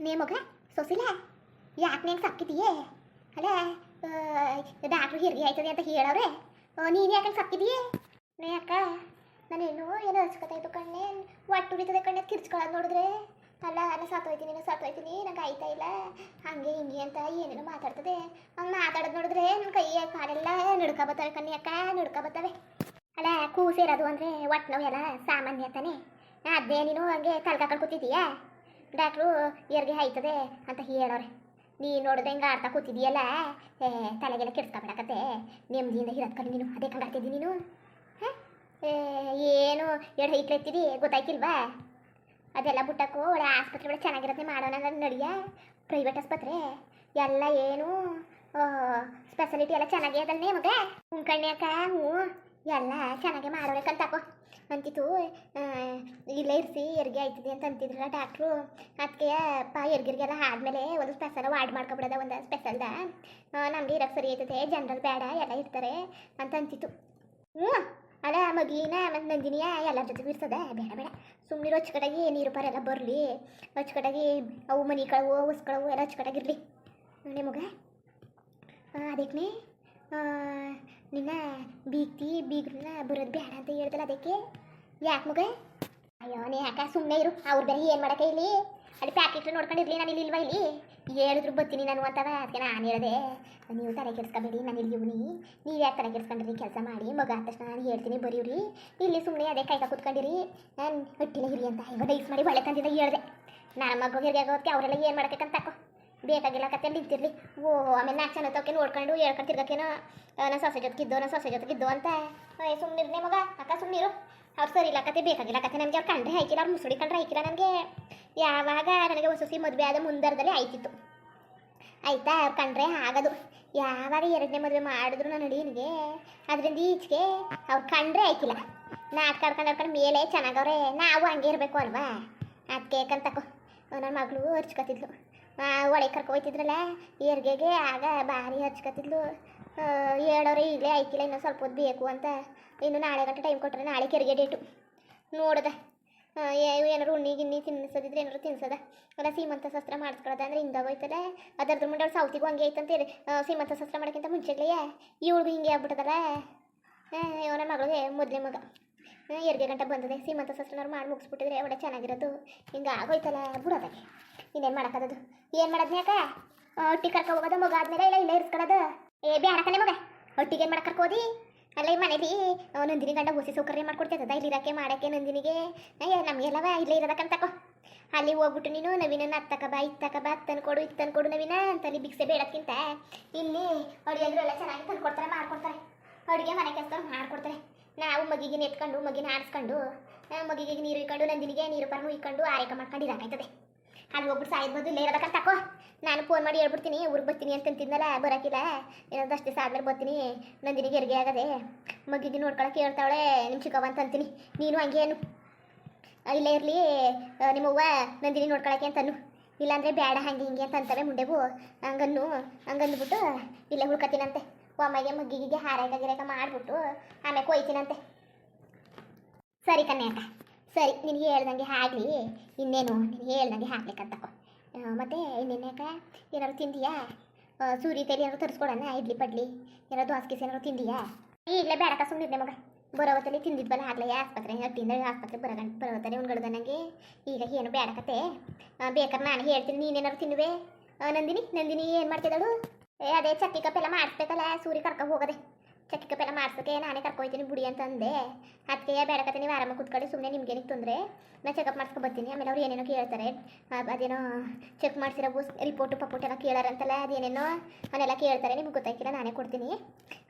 ನೇ ಮಗ ಸೊಸಿಲ ಯಾಕೆ ನೀನು ಸಕ್ಕಿದೀಯೇ ಅಲ್ಲ ಡಾಕ್ಟ್ರು ಹಿರಿಗೆ ಆಯ್ತದೆ ಅಂತ ಹೇಳವ್ರೆ ನೀನು ಯಾಕೆ ಸಕ್ಕಿದೀಯೇ ನೇ ಅಕ್ಕ ನಾನೇನು ಏನೋ ಹಚ್ಕೊತಾಯ್ತು ಕಣ್ಣೆ ಒಟ್ಟು ಉಳಿತದೆ ಕಣ್ಣೆ ಕಿರ್ಚ್ಕೊಳ್ಳೋದು ನೋಡಿದ್ರೆ ಅಲ್ಲ ನಾನು ಸತ್ತೋಯ್ತೀನಿ ನಾನು ಸತ್ತೋಯ್ತೀನಿ ನಂಗೆ ಆಯ್ತಾ ಇಲ್ಲ ಹಂಗೆ ಹಿಂಗೆ ಅಂತ ಏನೇನೋ ಮಾತಾಡ್ತದೆ ಹಂಗೆ ಮಾತಾಡೋದು ನೋಡಿದ್ರೆ ನನ್ನ ಕೈ ಕಾಲೆಲ್ಲ ನಡ್ಕ ಬರ್ತವೆ ಕಣ್ಣಿ ಅಕ್ಕ ನಡ್ಕ ಬರ್ತವೆ ಅಲ್ಲ ಕೂಸಿರೋದು ಅಂದರೆ ಒಟ್ಟು ನೋವೆಲ್ಲ ಸಾಮಾನ್ಯ ತಾನೆ ಅದೇ ನೀನು ಹಂಗೆ ತಲೆಕಾಕೊಂಡು ಕೂತಿದ್ದೀಯಾ ಡಾಕ್ಟ್ರು ಎರ್ಗೆ ಆಯ್ತದೆ ಅಂತ ಹೇಳೋರೆ. ನೀ ನೋಡಿದ್ರೆ ಹಿಂಗೆ ಆಡ್ತಾ ಕೂತಿದೀಯಲ್ಲ ಏ, ತಲೆಗೆಲ್ಲ ಕೆಡ್ಸ್ಕೊಬಿಡಕತ್ತೆ ನೆಮ್ಮದಿಯಿಂದ ಇರೋದ್ ನೀನು, ಅದೇ ಕಂಗಾಡ್ತಿದ್ದಿ ನೀನು. ಹಾಂ? ಏನು ಎರಡು ಹೈಟ್ಲೆತ್ತಿದಿ ಗೊತ್ತಾಯ್ತಿಲ್ವಾ? ಅದೆಲ್ಲ ಬಿಟ್ಟಕ್ಕೂ ಒಳ್ಳೆ ಆಸ್ಪತ್ರೆ ಒಳ್ಳೆ ಚೆನ್ನಾಗಿರತ್ತೆ ಮಾಡೋಣ ನಡೆಯ. ಪ್ರೈವೇಟ್ ಆಸ್ಪತ್ರೆ. ಎಲ್ಲ ಏನು ಸ್ಪೆಷಾಲಿಟಿ ಎಲ್ಲ ಚೆನ್ನಾಗಿ ಅದನ್ನೇ ಮಗ? ಉಣ್ಕಣ್ಯಾಕ ಹ್ಞೂ. ಎಲ್ಲ ಚೆನ್ನಾಗೆ ಮಾಡೋಬೇಕಂತಾಕೋ ಅಂತಿತ್ತು ಇಲ್ಲ ಇರಿಸಿ ಹೆರಿಗೆ ಆಯ್ತದೆ ಅಂತ ಅಂತಿದ್ರಲ್ಲ ಡಾಕ್ಟ್ರು ಅದಕ್ಕೆ ಪಾ ಹೆರ್ಗಿರಿಗೆಲ್ಲ ಆದಮೇಲೆ ಒಂದು ಸ್ಪೆಷಲ್ ವಾರ್ಡ್ ಮಾಡ್ಕೊಬಿಡೋದ, ಒಂದು ಸ್ಪೆಷಲ್ದ ನಮಗೆ ಇರಕ್ಕೆ ಸರಿ ಆಯ್ತದೆ ಜನರಲ್ ಬೇಡ, ಎಲ್ಲ ಇರ್ತಾರೆ ಅಂತ ಅಂತಿತ್ತು. ಹ್ಞೂ, ಅಲ್ಲ ಮಗಿನ ಮತ್ತು ನಂದಿನಿಯ ಎಲ್ಲರ ಜೊತೆಗೂ ಇರ್ತದೆ. ಬೇಡ ಬೇಡ. ಸುಮ್ಮನೆ ಹೊಚ್ಕಟಾಗಿ ನೀರು ಪಾರ ಎಲ್ಲ ಬರಲಿ. ಅಚ್ಚುಕಟ್ಟಾಗಿ ಅವು ಮನೆ ಕಳವು ಹೊಸ್ಕಳವು ಎಲ್ಲ ಅಚ್ಚುಕಟ್ಟಾಗಿರಲಿ ನಿಮಗೆ ಮಗ. ಅದಕ್ಕೆ ನಿನ್ನ ಬೀಗ್ತಿ ಬೀಗ್ರನ್ನ ಬರೋದು ಬೇಡ ಅಂತ ಹೇಳ್ದಲ್ಲ ಅದಕ್ಕೆ? ಯಾಕೆ ಮಗ? ಅಯ್ಯೋ, ನೀ ಯಾಕೆ ಸುಮ್ಮನೆ ಇರು. ಅವ್ರ ಬೇರೆ ಏನು ಮಾಡಕ್ಕೆ ಇಲ್ಲಿ? ಅಲ್ಲಿ ಪ್ಯಾಕೆಟ್ ನೋಡ್ಕೊಂಡಿರ್ಲಿ ನಾನು ಇಲ್ಲಿ ಇಲ್ವಾ ಇಲ್ಲಿ? ಹೇಳಿದ್ರು ಬರ್ತೀನಿ ನಾನು ಅಂತವ, ಅದಕ್ಕೆ ನಾನು ಹೇಳಿದೆ. ನೀವು ತಲೆ ಕೆಡ್ಸ್ಕೊಬೇಡಿ, ನಾನು ಇಲ್ಲಿ ಇವ್ನಿ. ನೀವು ಯಾಕೆ ತಲೆ ಕೆಡ್ಸ್ಕೊಂಡ್ರಿ? ಕೆಲಸ ಮಾಡಿ. ಮಗ ಆದ ತಕ್ಷಣ ನಾನು ಹೇಳ್ತೀನಿ ಬರೀವ್ರಿ ಇಲ್ಲಿ ಸುಮ್ಮನೆ ಅದೇ ಕಾಯ್ಕ ಕೂತ್ಕೊಂಡಿರಿ. ನಾನು ಹೊಟ್ಟಿಲ್ಲ ಹಿರಿ ಅಂತ. ಇವಾಗ ಡೈಸ್ ಮಾಡಿ ಒಳ್ಳೆ ತಂದಿದ್ದ ಹೇಳಿದೆ. ನಾನು ಮಗ ಹಿರಿಯಾಗೋದಕ್ಕೆ ಅವರೆಲ್ಲ ಏನು ಮಾಡ್ಬೇಕಂತ ತಕೋ. ಬೇಕಾಗಿಲ್ಲ ಕತೆ ನಿಂತಿರ್ಲಿ ಓ, ಆಮೇಲೆ ನಾಲ್ಕು ಜನ ತೋಕೆ ನೋಡ್ಕೊಂಡು ಹೇಳ್ಕೊಂಡು ತಿರ್ಗಕ್ಕೇನೋ ನನ್ನ ಸೊಸೆ ಜೊತೆಗಿದ್ದೋ ನನ್ನ ಸೊಸೆ ಜೊತೆಗಿದ್ದೋ ಅಂತ. ಸುಮ್ಮನಿರ್ನೇ ಮಗ, ಅಕ್ಕ ಸುಮ್ಮನಿರು ಅವ್ರು ಸರಿ ಇಲ್ಲ ಕತೆ ಬೇಕಾಗಿಲ್ಲ ಕತೆ ನನಗೆ ಅವ್ರು ಕಂಡ್ರೆ ಹಾಕಿಲ್ಲ ಅವ್ರು ಮುಸುಡಿ ಕಂಡ್ರೆ ಹಾಕಿಲ್ಲ ನನಗೆ. ಯಾವಾಗ ನನಗೆ ಹೊಸ ಮದುವೆ ಆದ ಮುಂದರದಲ್ಲಿ ಆಯ್ತಿತ್ತು. ಆಯ್ತಾ, ಅವ್ರು ಕಂಡ್ರೆ ಆಗದು. ಯಾವಾಗ ಎರಡನೇ ಮದುವೆ ಮಾಡಿದ್ರು ನಾನು ನಡೀನಿಗೆ ಅದರಿಂದ ಈಚೆಗೆ ಅವ್ರು ಕಂಡ್ರೆ ಆಯ್ಕಿಲ್ಲ. ನಾಟಕ ಆಡ್ಕೊಂಡು ಆಡ್ಕೊಂಡು ಮೇಲೆ ಚೆನ್ನಾಗವ್ರೆ ನಾವು ಹಂಗೆ ಇರಬೇಕು ಅಲ್ವಾ? ಅದಕ್ಕೆ ಯಾಕಂತಕೋ ನನ್ನ ಮಗಳು ಹರ್ಚ್ಕೊತಿದ್ಲು ಒಳಗೆ ಕರ್ಕೊ ಹೋಯ್ತಿದ್ರಲ್ಲ, ಏರ್ಗೆಗೆ ಆಗ ಭಾರಿ ಹಚ್ಕತ್ತಿದ್ಲು. ಹೇಳೋರೆ ಇಲ್ಲೇ ಐಕಿಲ್ಲ ಇನ್ನೂ ಸ್ವಲ್ಪ ಹೊತ್ತು ಬೇಕು ಅಂತ. ಇನ್ನು ನಾಳೆ ಗಂಟೆ ಟೈಮ್ ಕೊಟ್ಟರೆ ನಾಳೆ ಕೆರಿಗೆ ಡೇಟು ನೋಡದ. ಏನಾರು ಉಣ್ಣಿ ಗಿಣ್ಣಿ ತಿನ್ನಿಸೋದಿದ್ರೆ ಏನಾರು ತಿನ್ಸದ? ಅಲ್ಲ, ಸೀಮಂತ ಶಸ್ತ್ರ ಮಾಡಿಸ್ಕೊಳ್ಳೋದ ಅಂದ್ರೆ ಹಿಂದಾಗೋಯ್ತಲ್ಲ ಅದರದ್ರ ಮುಂದೆ ಸೌತಿಗೂ ಹಂಗೆ ಸೀಮಂತ ಶಸ್ತ್ರ ಮಾಡೋಕ್ಕಿಂತ ಮುಂಚೆಗ್ಲೇ ಇವಳಿಗೂ ಹಿಂಗೆ ಆಗ್ಬಿಟ್ಟದಲ್ಲ? ನನ್ನ ಮಗಳಿಗೆ ಮೊದಲೇ ಮಗ. ಎರಡು ಗಂಟೆ ಬಂದದೆ. ಸೀಮಂತ ಶಸ್ತ್ರನವ್ರು ಮಾಡಿ ಮುಗಿಸ್ಬಿಟ್ಟಿದ್ರೆ ಒಳ್ಳೆ ಚೆನ್ನಾಗಿರೋದು. ಹಿಂಗೆ ಆಗೋಯ್ತಲ್ಲ ಬಿಡೋದಾಗೆ. ಇನ್ನೇನು ಮಾಡೋಕ್ಕದು ಏನು ಮಾಡೋದು ಓಟ್ಟಿ ಕರ್ಕ ಕರ್ಕೊ ಹೋಗೋದು ಮಗ ಆದ್ಮೇಲೆ ಇಲ್ಲ ಇಲ್ಲ ಇರ್ಸ್ಕೊಳ್ಳೋದು ಏ ಬೇಡಕನೆ ಮಗ. ಒಟ್ಟಿಗೆ ಏನು ಮಾಡಕ್ಕೆ ಕರ್ಕೋದಿ? ಅಲ್ಲ ಈ ಮನೇಲಿ ಆ, ನಂದಿನಿ ಗಂಡ ಹುಸಿ ಸೌಕರ್ಯ ಮಾಡ್ಕೊಡ್ತೈತದ ಇಲ್ಲಿ ಇರಕ್ಕೆ ಮಾಡಕ್ಕೆ ನಂದಿನಿಗೆ? ನಮಗೆಲ್ಲವ ಇಲ್ಲೇ ಇರೋದಕ್ಕಂತಕೋ ಅಲ್ಲಿ ಹೋಗ್ಬಿಟ್ಟು ನೀನು ನವೀನನ್ನ ಅತ್ತಕ ಬಾ ಇತ್ತಕ ಬಾ ತಂದು ಕೊಡು ಇತ್ತು ತಂದು ಕೊಡು ನವೀನ. ಅಂತ ಅಲ್ಲಿ ಭಿಕ್ಷೆ ಬೇಡಕ್ಕಿಂತ ಇಲ್ಲಿ ಅಡುಗೆಗಳು ಎಲ್ಲ ಚೆನ್ನಾಗಿ ತಂದು ಕೊಡ್ತಾರೆ ಮಾಡ್ಕೊಡ್ತಾರೆ. ಅಡುಗೆ ಮನೆ ಕೆಲಸ ಮಾಡ್ಕೊಡ್ತಾರೆ. ನಾವು ಮಗಿಗೆ ಎತ್ಕೊಂಡು ಮಗಿನ ಆಡಿಸ್ಕೊಂಡು ಮಗಿಗೆ ನೀರು ಇಕ್ಕೊಂಡು ನಂದಿನಿಗೆ ನೀರು ಪರ್ಮು ಇಕ್ಕೊಂಡು ಆರೈಕೆ ಮಾಡ್ಕೊಂಡು ಇರೋಕಾಯ್ತದೆ ಅಲ್ಲಿ ಹೋಗ್ಬಿಟ್ಟು ಸಾಯ್ಬೋದು ಇಲ್ಲ ಇರೋದಕ್ಕಂತ ತಕೋ ನಾನು ಫೋನ್ ಮಾಡಿ ಹೇಳ್ಬಿಡ್ತೀನಿ, ಊರಿಗೆ ಬರ್ತೀನಿ ಅಂತ ಅಂತಿದ್ನಲ್ಲ ಬರೋಕಿಲ್ಲ. ಏನಾದ್ರು ಅಷ್ಟೇ ಆದ್ಮೇಲೆ ಬರ್ತೀನಿ. ನಂದಿನಿ ಹೆರಿಗೆ ಆಗದೆ ಮಗಿಗೆ ನೋಡ್ಕೊಳಕ್ಕೆ ಹೇಳ್ತಾವಳೆ ನಿಮ್ಮ ಚಿಕ್ಕವ್ವ ಅಂತ ಅಂತೀನಿ. ನೀನು ಹಂಗೇನು ಇಲ್ಲೇ ಇರಲಿ. ನಿಮ್ಮವ್ವ ನಂದಿನಿ ನೋಡ್ಕೊಳಕ್ಕೆ ಅಂತನು ಇಲ್ಲಾಂದರೆ ಬೇಡ ಹಂಗೆ ಹಿಂಗೆ ಅಂತ ಅಂತವೆ ಮುಂಡೆವು. ಹಂಗನ್ನು, ಹಂಗಂದ್ಬಿಟ್ಟು ಇಲ್ಲೇ ಹುಡ್ಕತ್ತೀನಂತೆ. ಒಮ್ಮೆಗೆ ಮಗ್ಗಿಗೆ ಹಾರಾಯ್ಕ ಗಿರಾಕ ಮಾಡಿಬಿಟ್ಟು ಆಮೇಲೆ ಕೊಯ್ತೀನಂತೆ. ಸರಿ ಕನ್ಯಾಕ ಸರಿ, ನಿನಗೆ ಹೇಳ್ದಂಗೆ ಆಗಲಿ ಇನ್ನೇನು, ನಿನಗೆ ಹೇಳ್ದಂಗೆ ಹಾಕ್ಲಿಕ್ಕಂತ ಮತ್ತು ಮತ್ತೆ ಏನಾದ್ರು ತಿಂದಿಯಾ? ಸೂರಿ ತೇಲಿ ಏನಾದ್ರು ತರಿಸ್ಕೊಡೋಣ, ಇಡ್ಲಿ ಪಡ್ಲಿ. ಏನಾದ್ರು ದೋಸೆ ಗೀಸೆ ಏನಾದ್ರು ತಿಂದಿಯಾ? ಈಗಲೇ ಬೇಡಕ ಸುಮ್ಮನಿದ್ದೆ ಮಗ. ಬರೋವತ್ತಲ್ಲಿ ತಿಂದಿದ್ವಲ್ಲ ಆಗಲೇ ಆಸ್ಪತ್ರೆ ಹಟ್ಟಿಂದ ಆಸ್ಪತ್ರೆ ಬರಗಂಟ ಬರೋವತ್ತಲ್ಲಿ ಉಣ್ಗಳ್ದ ನನಗೆ ಈಗ ಏನು ಬೇಡಕತೆ ಬೇಕಾದ್ರೆ ನಾನು ಹೇಳ್ತೀನಿ ನೀನೇನಾದ್ರು ತಿನ್ನುವೆ. ನಂದಿನಿ ನಂದಿನಿ ಏನು ಮಾಡ್ತಿದ್ದಾಳು? ಏ, ಅದೇ ಚಕ್ಕಿ ಕಪ್ಪೆಲ್ಲ ಮಾಡಿಸ್ಬೇಕಲ್ಲ, ಸೂರಿ ಕರ್ಕೊ ಹೋಗದೆ. ಚಕ್ಕಿ ಕಪ್ಪೆಲ್ಲ ಮಾಡ್ಸೋಕೆ ನಾನೇ ಕರ್ಕೊಯ್ತೀನಿ ಬುಡಿ ಅಂತ ಅಂದೆ. ಅದಕ್ಕೆ ಬೇಡಕತ್ತೆ ನೀವು ಆರಾಮಾಗಿ ಕೂತ್ಕೊಳ್ಳಿ ಸುಮ್ಮನೆ ನಿಮ್ಗೇನಿಗೆ ತೊಂದರೆ? ನಾನು ಚೆಕಪ್ ಮಾಡ್ಸ್ಕೊ ಬರ್ತೀನಿ. ಆಮೇಲೆ ಅವ್ರು ಏನೇನೋ ಕೇಳ್ತಾರೆ. ಅದೇನೋ ಚೆಕ್ ಮಾಡ್ಸಿರೋ ಬೂಸ್ ರಿಪೋರ್ಟು ಪಪೋರ್ಟ್ ಎಲ್ಲ ಕೇಳಾರಂತಲ್ಲ, ಅದೇನೇನೋ ಅವನ್ನೆಲ್ಲ ಕೇಳ್ತಾರೆ. ನಿಮ್ಗೆ ಗೊತ್ತಾಯ್ತಿಲ್ಲ ನಾನೇ ಕೊಡ್ತೀನಿ.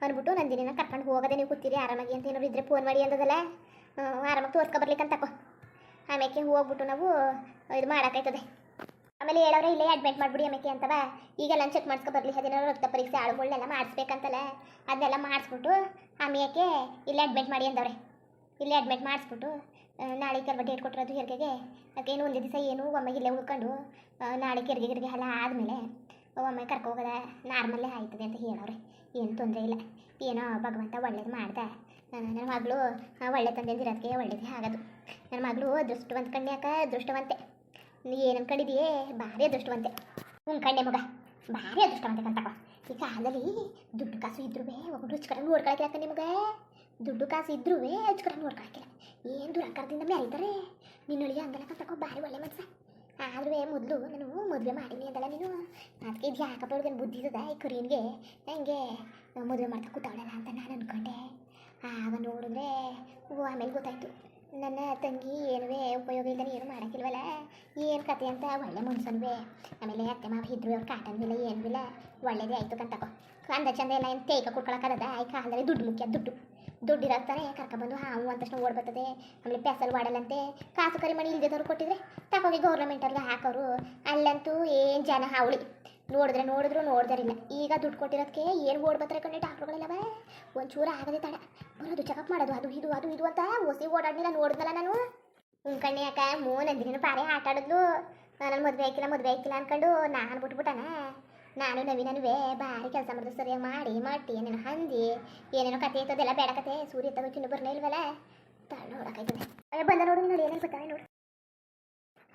ಅಂದ್ಬಿಟ್ಟು ನಂದಿನಿನ ಕರ್ಕೊಂಡು ಹೋಗದೆ ನೀವು ಕೂತೀರಿ, ಆರಾಮಾಗಿ ಅಂತ ಏನಾದ್ರು ಇದ್ರೆ ಫೋನ್ ಮಾಡಿ ಅಂತದಲ್ಲ ಆರಾಮಾಗಿ ತೋರ್ಸ್ಕೊ ಬರ್ಲಿಕ್ಕಂತ ತಕೋ. ಆಮೇಲೆ ಹೋಗ್ಬಿಟ್ಟು ನಾವು ಇದು ಮಾಡೋಕ್ಕಾಯ್ತದೆ. ಆಮೇಲೆ ಹೇಳೋರೆ ಇಲ್ಲೇ ಅಡ್ಮಿಟ್ ಮಾಡ್ಬಿಡಿ ಆಮೇಲೆ ಅಂತವ. ಈಗೆಲ್ಲ ಚೆಕ್ ಮಾಡ್ಸ್ಕೊ ಬರಲಿ. ಅದೇನೋ ರಕ್ತ ಪರೀಕ್ಷೆ ಆಳುಗಳನ್ನೆಲ್ಲ ಮಾಡಿಸ್ಬೇಕಂತಲ್ಲ. ಅದನ್ನೆಲ್ಲ ಮಾಡಿಸ್ಬಿಟ್ಟು ಆಮೇಲೆ ಇಲ್ಲೇ ಅಡ್ಮಿಟ್ ಮಾಡಿ ಅಂದವ್ರೆ. ಇಲ್ಲೇ ಅಡ್ಮಿಟ್ ಮಾಡಿಸ್ಬಿಟ್ಟು ನಾಳೆ ಕರ್ವ ಡೇಟ್ ಕೊಟ್ಟಿರೋದು ಹೆರಿಗೆಗೆ. ಅದಕ್ಕೇನು ಒಂದು ದಿವಸ ಏನು ಒಮ್ಮೆ ಇಲ್ಲೇ ಉಳ್ಕೊಂಡು ನಾಳೆ ಕೆರಿಗೆ ಗಿರಿಗೆ ಎಲ್ಲ ಆದಮೇಲೆ ಒಮ್ಮೆ ಹೋಗೋದ ನಾರ್ಮಲ್ಲೇ ಆಯ್ತದೆ ಅಂತ ಹೇಳೋರೆ ಏನು ತೊಂದರೆ ಇಲ್ಲ. ಏನೋ ಭಗವಂತ ಒಳ್ಳೇದು ಮಾಡ್ದೆ. ನನ್ನ ಮಗಳು ಒಳ್ಳೆ ತಂದೆ ಇರೋದಕ್ಕೆ ಒಳ್ಳೇದೇ ಆಗೋದು. ನನ್ನ ಮಗಳು ಅದೃಷ್ಟವಂತ ಕಣ್ಯಾಕ ಅದೃಷ್ಟವಂತೆ ನೀ ಏನು ಅನ್ಕೊಂಡಿದೀಯೇ? ಭಾರಿ ಅದೃಷ್ಟವಂತೆ. ಉಂಕಂಡೆ ಮಗ. ಭಾರಿ ಅದೃಷ್ಟವಂತೆ ಕಂತಪ್ಪ ಈ ಕಾಲದಲ್ಲಿ ದುಡ್ಡು ಕಾಸು ಇದ್ರೂ ಒಬ್ಬರು ರುಚಿಕರ ನೋಡ್ಕೊಳಕಿಲ್ಲ ನಿಮಗೆ ದುಡ್ಡು ಕಾಸು ಇದ್ರೂ ರುಚಿಕರ ನೋಡ್ಕೊಳಕ್ಕಿಲ್ಲ ಏನು ದುರಕಾರದಿಂದ ನಿನ್ನ ನಿನ್ನೊಳಗೆ ಹಂಗಲ್ಲ ಕಂತಪ್ಪ ಭಾರಿ ಒಳ್ಳೆ ಮನಸ್ಸ. ಆದ್ರೂ ಮೊದಲು ನಾನು ಮದುವೆ ಮಾಡೀನಿ ಅಂತಲ್ಲ ನೀನು. ಅದಕ್ಕೆ ಇದು ಯಾಕಪ್ಪ ಅವ್ಳಿಗೆ ಬುದ್ಧಿ ಇದ್ದದ? ಈ ಕುರಿಯನ್ಗೆ ನನಗೆ ಮದುವೆ ಮಾಡ್ತಾ ಕೂತಾವಳಲ್ಲ ಅಂತ ನಾನು ಅನ್ಕೊಂಡೆ. ಆಗ ನೋಡಿದ್ರೆ ಓ ಆಮೇಲೆ ಗೊತ್ತಾಯ್ತು. ನನ್ನ ತಂಗಿ ಏನುವೆ ಉಪಯೋಗ ಇಲ್ಲದೆ ಏನು ಮಾಡೋಕ್ಕಿಲ್ವಲ್ಲ ಏನು ಕತೆ ಅಂತ? ಒಳ್ಳೆ ಮನ್ಸನ್ವೆ ಆಮೇಲೆ ಅತ್ತೆ ಮಾವ ಇದ್ರು, ಅವ್ರು ಕಾಟನ್ವಿಲ್ಲ ಏನ್ವಿಲ್ಲ ಒಳ್ಳೇದೇ ಆಯ್ತು ಕಂತಕೋ ಅಂದ ಚಂದ ಎಲ್ಲ ಏನು ತೇಕ ಕುಟ್ಕೊಳಕ್ಕದ ಈ ಕಾಲದಲ್ಲಿ ದುಡ್ಡು ಮುಖ್ಯ, ದುಡ್ಡು. ದುಡ್ಡು ಕರ್ಕ ಬಂದು ಹಾವು ಅಂತ ತಕ್ಷಣ ಓಡ್ ಬರ್ತದೆ. ಆಮೇಲೆ ಪೆಸಲ್ ವಾಡಲಂತೆ. ಕಾಸು ಕರಿಮಣಿ ಇಲ್ದಿದ್ದವ್ರು ಕೊಟ್ಟಿದ್ರೆ ತಗೋಗಿ ಗೌರ್ಮೆಂಟವ್ರಿಗೆ ಹಾಕೋರು. ಅಲ್ಲಂತೂ ಏನು ಜನ ಹಾವಳಿ. ನೋಡಿದ್ರೆ ನೋಡಿದ್ರು ನೋಡ್ದಾರಿಲ್ಲ ಈಗ ದುಡ್ಡು ಕೊಟ್ಟಿರೋದಕ್ಕೆ ಏನು ಓಡ್ ಬರ್ತಾರೆ ಕಣ್ಣೆ ಡಾಕ್ಟ್ರುಗಳೆಲ್ಲವ? ಒಂಚೂರು ಆಗದೆ ತಡ. ಬರೋದು ಚೆಕಪ್ ಮಾಡೋದು, ಅದು ಇದು ಅದು ಇದು ಅಂತ ಒಸಿ ಓಡಾಡ್ನಿಲ್ಲ ನೋಡಿದ್ನಲ್ಲ ನಾನು. ಉಂಕಣ್ಣಿ ಯಾಕ ಮೂ ನಂದಿನ ಪಾರೆ ಆಟ ನನ್ನ ಮದುವೆ ಆಯ್ಕಿಲ್ಲ ಮದುವೆ ಆಯ್ಕಿಲ್ಲ ಅನ್ಕೊಂಡು ನಾನು ಬಿಟ್ಬಿಟ್ಟನ. ನಾನು ನವೀನನುವೆ, ಭಾರಿ ಕೆಲಸ ಮಾಡಿದ್ರು ಸರಿಯಾಗಿ ಮಾಡಿ ಮಾಡಿ ಏನೇನು ಹಂದಿ, ಏನೇನೋ ಕತೆ ಇರ್ತದೆಲ್ಲ ಬೇಡ ಕತೆ, ಸೂರ್ಯ ತಗೋ ಚಿನ್ನ ಬರ್ನೇ ಇಲ್ವಲ್ಲ? ತಾಳ ನೋಡಕ್ಕಾಯ್ತದೆ ಬಂದ ನೋಡಿ ನೋಡಿ ಏನೇನು ಬರ್ತಾವೆ ನೋಡು.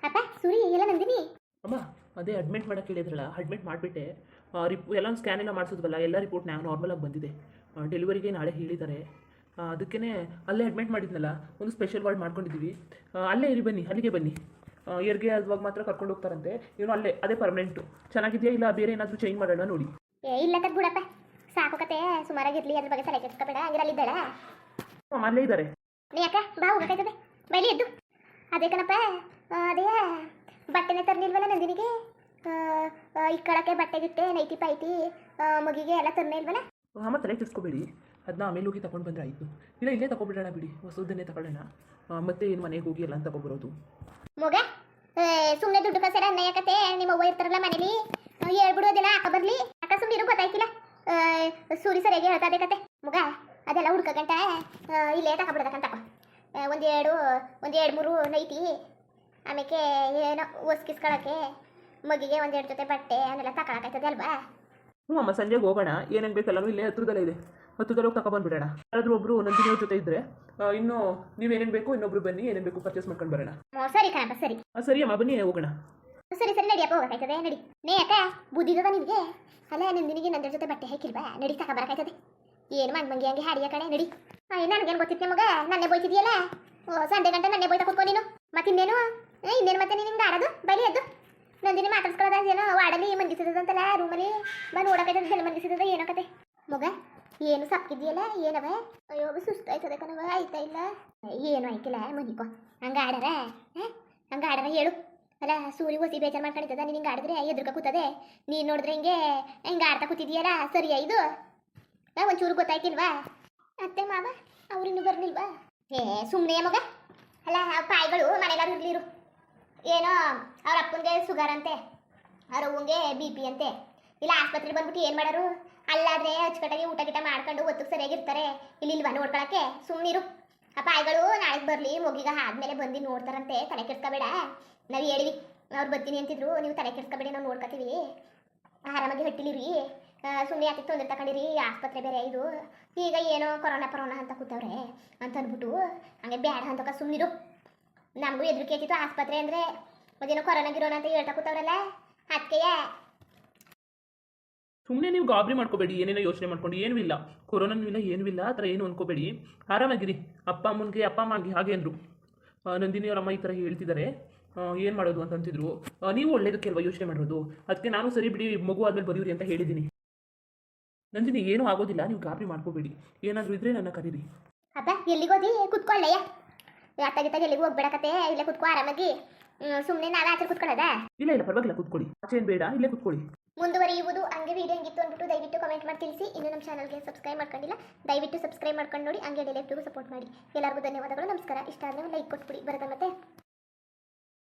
ಅಪ್ಪ ಸೂರಿ ಎಲ್ಲ ನಂದಿನಿ? ಅಮ್ಮ ಅದೇ ಅಡ್ಮಿಟ್ ಮಾಡೋಕ್ಕೆ ಹೇಳಿದ್ರಲ್ಲ ಅಡ್ಮಿಟ್ ಮಾಡಿಬಿಟ್ಟೆ. ರಿಪ್ ಎಲ್ಲ ಸ್ಕ್ಯಾನ್ ಎಲ್ಲ ಮಾಡಿಸಿದ್ವಲ್ಲ ಎಲ್ಲ ರಿಪೋರ್ಟ್ ನಾವು ನಾರ್ಮಲಾಗಿ ಬಂದಿದೆ. ಡೆಲಿವರಿಗೆ ನಾಳೆ ಹೇಳಿದ್ದಾರೆ ಅದಕ್ಕೇ ಅಲ್ಲೇ ಅಡ್ಮಿಟ್ ಮಾಡಿದ್ನಲ್ಲ ಒಂದು ಸ್ಪೆಷಲ್ ವಾರ್ಡ್ ಮಾಡ್ಕೊಂಡಿದ್ದೀವಿ ಅಲ್ಲೇ ಇರಿ ಬನ್ನಿ ಅಲ್ಲಿಗೆ ಬನ್ನಿ. ಆ, ಅದ್ವಾಗ ಮಾತ್ರ ಕರ್ಕೊಂಡು ಹೋಗ್ತಾರಂತೆ. ಇವನು ಅಲ್ಲೇ ಅದೇ ಪರ್ಮನೆಂಟು ಚೆನ್ನಾಗಿದೆಯಾ ಇಲ್ಲ ಬೇರೆ ಏನಾದರೂ ಚೇಂಜ್ ಮಾಡೋಣ ನೋಡಿ. ಏ ಇಲ್ಲ ಕದ್ ಬಿಡಪ್ಪ. ಸಾಕು ಕತೆ ಸುಮಾರಾಗಿರ್ಲಿ ಅದ್ರ ಬಗ್ಗೆ ತಲೆ ಕೆಡ್ಸ್ಕೊಬೇಡ ಹಂಗಿರಲ್ಲಿದ್ದಾಳ ಅಮ್ಮ ಅಲ್ಲೇ ಇದ್ದಾರೆ ನೀ ಯಾಕ ಬಾ ಬೈಲಿ ಎದ್ದು. ಅದೇ ಕಣಪ್ಪ ಅದೇ. ಬಟ್ಟೆನೇ ತರಲಿಲ್ವಲ್ಲ ನಂದಿನಿಗೆ? ಇಕ್ಕಳಕ್ಕೆ ಬಟ್ಟೆ ಗಿಟ್ಟೆ ನೈತಿ ಪೈತಿ ಮಗಿಗೆ ಎಲ್ಲ ತರ್ನೇ ಇಲ್ವಲ್ಲ ಅಮ್ಮ ತಲೆ ಕೆಡಿಸ್ಕೋಬೇಡಿ ಅದನ್ನ ಆಮೇಲೆ ಹೋಗಿ ತಗೊಂಡು ಬಂದರೆ ಆಯಿತು. ಇಲ್ಲ ಇಲ್ಲೇ ತಗೊಬಿಡೋಣ ಬಿಡಿ. ಹೊಸದನ್ನೇ ತಗೊಳ್ಳೋಣ ಮತ್ತೆ ಏನು ಮನೆಗೆ ಹೋಗಿ ಎಲ್ಲ ತಗೊಬರೋದು. ಮಗ ಸುಮ್ಮನೆ ದುಡ್ಡು ಕಸರ ಅನ್ನ ಯಾಕತೆ ನಿಮ್ಮ ಅವ್ವ ಇರ್ತಾರಲ್ಲ ಮನೇಲಿ? ಹೇಳ್ಬಿಡೋದಿಲ್ಲ ಅಕ್ಕ ಬರಲಿ. ಅಕ್ಕ ಸುಮ್ಮನೆ ಇರೋ ಗೊತ್ತಾಯ್ತಿಲ್ಲ ಸೂರಿ ಸೂರಿ ಸರಿಯಾಗಿ ಹೇಳ್ತಾ ಅದೇ ಕತೆ. ಮಗ ಅದೆಲ್ಲ ಹುಡ್ಕಗಂಟ ಇಲ್ಲೇ ತಗೊಬಿಡದಕ್ಕಂತ ಒಂದು ಎರಡು ಒಂದು ಎರಡು ಮೂರು ನೈಟಿ ಆಮೇಲೆ ಏನೋ ಒಸ್ಕಿಸ್ಕೊಳಕ್ಕೆ ಮಗಿಗೆ ಒಂದೆರಡು ಜೊತೆ ಬಟ್ಟೆ ಅವನ್ನೆಲ್ಲ ತಗೊಳಕಾಯ್ತದೆ ಅಲ್ವಾ? ಹ್ಞೂ ಅಮ್ಮ ಸಂಜೆಗೆ ಹೋಗೋಣ. ಏನೇನು ಬೇಕಲ್ಲ ಇಲ್ಲೇ ಹತ್ರದಲ್ಲೇ ಇದೆ. ಹತ್ರದಲ್ಲೇ ಹೋಗಿ ತಗೊಬಂದ್ಬಿಡೋಣ ಯಾರಾದರೂ ಒಬ್ಬರು ನಂದಿನಿಯವ್ರ ಜೊತೆ ಇದ್ದರೆ ಇನ್ನು ನೀವೇನೇನು ಬೇಕು ಇನ್ನೊಬ್ರು ಬನ್ನಿ ಏನೇನು ಬೇಕು ಪರ್ಚೇಸ್ ಮಾಡ್ಕೊಂಡು ಬರೋಣ. ಸರಿ ಕಣಪ್ಪ ಸರಿ. ಸರಿ ಅಮ್ಮ ಬನ್ನಿ ಹೋಗೋಣ. ಸರಿ ಸರಿ ನಡಿಯಪ್ಪ ಹೋಗಬೇಕಾಯ್ತದೆ ನಡಿ. ನೇ ಅಕ್ಕ ಬುದ್ಧಿದದ ನಿನಗೆ? ಅಲ್ಲ ನಂದಿನಿಗೆ ನಂದರ ಜೊತೆ ಬಟ್ಟೆ ಹಾಕಿಲ್ವಾ? ನಡಿ ತಕ ಬರಕಾಯ್ತದೆ. ಏನು ಮಂಗ್ ಮಂಗಿ ಹಂಗೆ ಹಾಡಿಯ ಕಣೆ ನಡಿ. ನನಗೇನು ಗೊತ್ತಿತ್ತು ಮಗ ನನ್ನೇ ಬೋಯ್ತಿದೆಯಲ್ಲ ಓ ಸಂಡೆ ಗಂಟೆ ನನ್ನೇ ಬೋಯ್ತಾ ಕೂತ್ಕೊ ನೀನು? ಇನ್ನೇನು ಮತ್ತೆ ನೀನು ಹಿಂಗೆ ಆಡೋದು? ಬರೀ ಅದು ನಂದಿನಿ ಮಾತಾಡ್ಸ್ಕೊಳ್ಳೋದ ಏನೋ ವಾಡಲಿ ಮನ್ಗಿಸಿದಂತಲ್ಲ ರೂಮಲ್ಲಿ. ಬಾ ನೋಡಕೈತದ ಬೆಲೆ ಮನ್ಗಿಸಿದ ಏನೋ ಕತೆ. ಮಗ, ಏನು ಸಪ್ಕಿದ್ಯಲ್ಲ ಏನವ? ಅಯ್ಯೋ ಸುಸ್ತಾಯ್ತದೆ ಕಣವ, ಆಯ್ತಾ ಇಲ್ಲ? ಏನು ಆಯ್ತಿಲ್ಲ ಮನಿಕೋ ಹಂಗ ಆಡರ? ಹಂಗ ಆಡರ ಹೇಳು. ಅಲ್ಲ, ಸೂರಿ ಒಸಿ ಬೇಜಾರು ಮಾಡ್ಕೊಂಡಿದ್ದದ, ನೀನು ಹಿಂಗೆ ಆಡಿದ್ರೆ ಎದುರ್ಕ ಕೂತದೆ. ನೀನು ನೋಡಿದ್ರೆ ಹಿಂಗೆ ಹಿಂಗೆ ಆಡ್ತಾ ಕೂತಿದ್ಯಲ್ಲ ಸರಿ ಇದು? ನಾ ಒಂಚೂರು ಗೊತ್ತಾಯ್ತಿಲ್ವಾ? ಅತ್ತೆ, ಮಾವ ಅವ್ರಿನ್ನೂ ಬರ್ಲಿಲ್ವಾ? ಏ ಸುಮ್ಮನೆ ಮಗ. ಅಲ್ಲ, ಪಾಯಿಗಳು ಮನೆಗಾರು ಇರ್ಲಿರು ಏನೋ ಅವ್ರ ಅಪ್ಪನಿಗೆ ಶುಗರ್ ಅಂತೆ, ಅವ್ರ ಅವ್ವಂಗೆ ಬಿ ಪಿ ಅಂತೆ. ಇಲ್ಲ ಆಸ್ಪತ್ರೆಗೆ ಬಂದ್ಬಿಟ್ಟು ಏನು ಮಾಡೋರು? ಅಲ್ಲಾದ್ರೆ ಅಚ್ಚುಕಟ್ಟಾಗಿ ಊಟ ಗಿಟ ಮಾಡ್ಕೊಂಡು ಒತ್ತಿಗೆ ಸರಿಯಾಗಿರ್ತಾರೆ ಇಲ್ಲಿ ಇಲ್ವಾ ನೋಡ್ಕೊಳಕ್ಕೆ? ಸುಮ್ಮನಿರು ಅಪ್ಪ ಆಯ್ಗಳು ನಾಳೆಗೆ ಬರಲಿ, ಮೊಗಿಗ ಆದ್ಮೇಲೆ ಬಂದು ನೋಡ್ತಾರಂತೆ. ತಲೆ ಕೆಡ್ಸ್ಕೊಬೇಡ. ನಾವು ಹೇಳಿವಿ, ಅವ್ರು ಬರ್ತೀನಿ ಅಂತಿದ್ರು, ನೀವು ತಲೆ ಕೆಡ್ಸ್ಕೊಬೇಡಿ, ನಾವು ನೋಡ್ಕೊತೀವಿ. ಆರಾಮಾಗಿ ಹೊಟ್ಟಿಲಿರಿ. ಸುಮ್ಮನೆ ಯಾಕೆ ತೊಂದರೆ ತಗೊಂಡಿರಿ ಆಸ್ಪತ್ರೆ ಬೇರೆ ಇದು. ಈಗ ಏನೋ ಕೊರೋನಾ, ಪರೋನಾ ಅಂತ ಕೂತವ್ರೆ ಅಂತ ಅಂದ್ಬಿಟ್ಟು, ಹಂಗೆ ಬ್ಯಾಡ ಅಂತಕ ಸುಮ್ಮನಿರು ನಮಗೂ ಹೆದರಿಕೆ ಆಯ್ತಿತ್ತು ಆಸ್ಪತ್ರೆ ಅಂದರೆ ಅದೇನೋ ಕೊರೋನಾ ಗಿರೋನಾ ಅಂತ ಹೇಳ್ತಾ ಕೂತವ್ರಲ್ಲ ಅದಕ್ಕೆಯ ಸುಮ್ಮನೆ ನೀವು ಗಾಬರಿ ಮಾಡ್ಕೋಬೇಡಿ ಏನೇನೋ ಯೋಚನೆ ಮಾಡ್ಕೊಂಡು ಏನೂ ಇಲ್ಲ. ಕೊರೋನಾನೂ ಇಲ್ಲ ಏನೂ ಇಲ್ಲ ಆ ಥರ ಏನು ಅನ್ಕೋಬೇಡಿ. ಆರಾಮಾಗಿರಿ. ಅಪ್ಪ ಅಮ್ಮನಿಗೆ ಅಪ್ಪ ಅಮ್ಮಂಗೆ ಹಾಗೆ ಅಂದರು. ನಂದಿನಿ ಅವರಮ್ಮ ಅಮ್ಮ ಈ ಥರ ಹೇಳ್ತಿದ್ದಾರೆ. ಏನು ಮಾಡೋದು ಅಂತ ಅಂತಿದ್ರು. ನೀವು ಒಳ್ಳೇದಕ್ಕೆ ಅಲ್ವಾ ಯೋಚನೆ ಮಾಡೋದು? ಅದಕ್ಕೆ ನಾನು ಸರಿ ಬಿಡಿ ಮಗು ಆದಮೇಲೆ ಬರೀರಿ ಅಂತ ಹೇಳಿದ್ದೀನಿ. ನಂದಿನಿ ಏನೂ ಆಗೋದಿಲ್ಲ ನೀವು ಗಾಬರಿ ಮಾಡ್ಕೋಬೇಡಿ. ಏನಾದರೂ ಇದ್ದರೆ ನನ್ನ ಕರೀರಿ. ಅಪ್ಪ ಎಲ್ಲಿಗೋದಿ ಕುತ್ಕೊಳ್ಳಯ್ಯ. ಅತ್ತಾಗಿತ್ತಾಗ ಎಲ್ಲಿಗೂ ಹೋಗ್ಬೇಡಕತ್ತೆ? ಇಲ್ಲೇ ಕುತ್ಕೋ ಆರಾಮಾಗಿ. ಸುಮ್ಮನೆ ನಾಳೆ ಆಚೆ ಕುತ್ಕೊಳ್ಳೋದ? ಇಲ್ಲ ಇಲ್ಲ ಪರವಾಗಿಲ್ಲ ಕೂತ್ಕೊಳ್ಳಿ. ಏನು ಬೇಡ ಇಲ್ಲೇ ಕೂತ್ಕೊಳ್ಳಿ. ಮುಂದುವರಿಯುವುದು ಹಂಗೆ ವಿಡಿಯೋ ಹೆಂಗಿತ್ತು ಅಂದ್ಬಿಟ್ಟು ದಯವಿಟ್ಟು ಕಮೆಂಟ್ ಮಾಡಿ ತಿಳಿಸಿ. ಇನ್ನು ನಮ್ಮ ಚಾನಲ್ಗೆ ಸಬ್ಸ್ಕ್ರೈಬ್ ಮಾಡ್ಕೊಂಡಿಲ್ಲ ದಯವಿಟ್ಟು ಸಬ್ಸ್ಕ್ರೈಬ್ ಮಾಡ್ಕೊಂಡು ನೋಡಿ ಹಂಗೆ ಡೆಲಿವರಿಗೂ ಸಪೋರ್ಟ್ ಮಾಡಿ. ಎಲ್ಲರಿಗೂ ಧನ್ಯವಾದಗಳು ನಮಸ್ಕಾರ. ಇಷ್ಟ ಆದರೆ ಲೈಕ್ ಕೊಟ್ಬಿಡಿ. ಬರೋದ ಮತ್ತೆ.